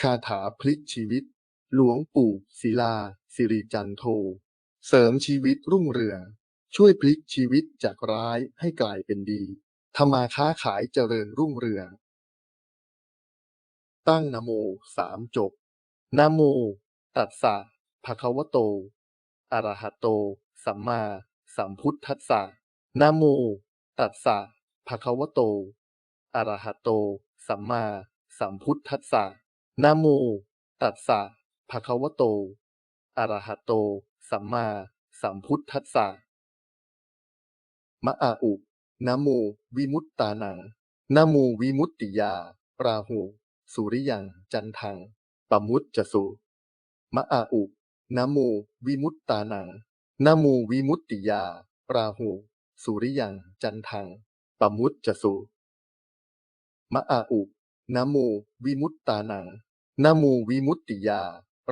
คาถาพลิกชีวิต หลวงปู่ศิลา สิริจันโท เสริมชีวิตรุ่งเรือง ช่วยพลิกชีวิตจากร้ายให้กลายเป็นดีทำมาค้าขายเจริญรุ่งเรือง ตั้งนโมสามจบนโม ตัสสะภะคะวะโต อะระหะโต สัมมาสัมพุทธัสสะนโม ตัสสะภะคะวะโต อะระหะโต สัมมาสัมพุทธัสสะ นะโม ตัสสะ ภะคะวะโต อะระหะโต สัมมาสัมพุทธัสสะ มะอาอุ นะโม วิมุตตานัง นะโมวิมุตติยา ปราหู สุริยัง จันทัง ปมุตจสุ มะอาอุ นะโม วิมุตตานัง นะโมวิมุตติยา ปราหู สุริยัง จันทัง ปมุตจสุ มะอาอุ นะโมวิมุตตานังนะโมวิมุตติยา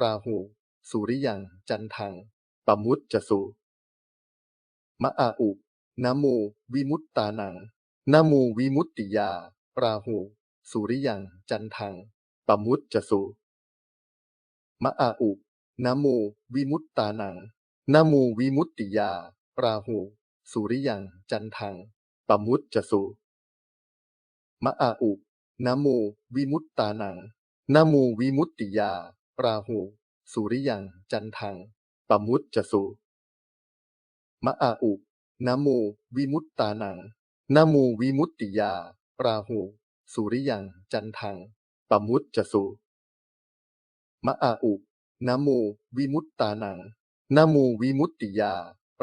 ราหู สุริยัง จันทังปมุตจสุมะอาอุนะโมวิมุตตานังนะโมวิมุตติยาราหู สุริยัง จันทังปมุตจสุมะอาอุนะโมวิมุตตานังนะโมวิมุตติยาราหู สุริยัง จันทังปมุตจสุมะอาอุ นโมวิมุตตานังนโมวิมุตติยาราหู สุริยังจันทังปมุตจสุมะอาอุนโมวิมุตตานังนโมวิมุตติยาราหู สุริยังจันทังปมุตจสุมะอาอุนโมวิมุตตานังนโมวิมุตติยา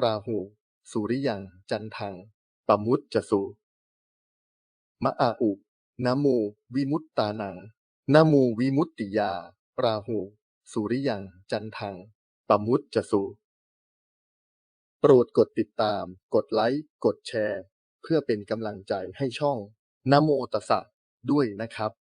ราหู สุริยังจันทังปมุตจสุมะอาอุ นโมวิมุตตานังนโมวิมุตติยาราหู สุริยัง จันทังปมุตจสุโปรดกดติดตาม กดไลค์ กดแชร์ เพื่อเป็นกำลังใจให้ช่องนโมตัสสะด้วยนะครับ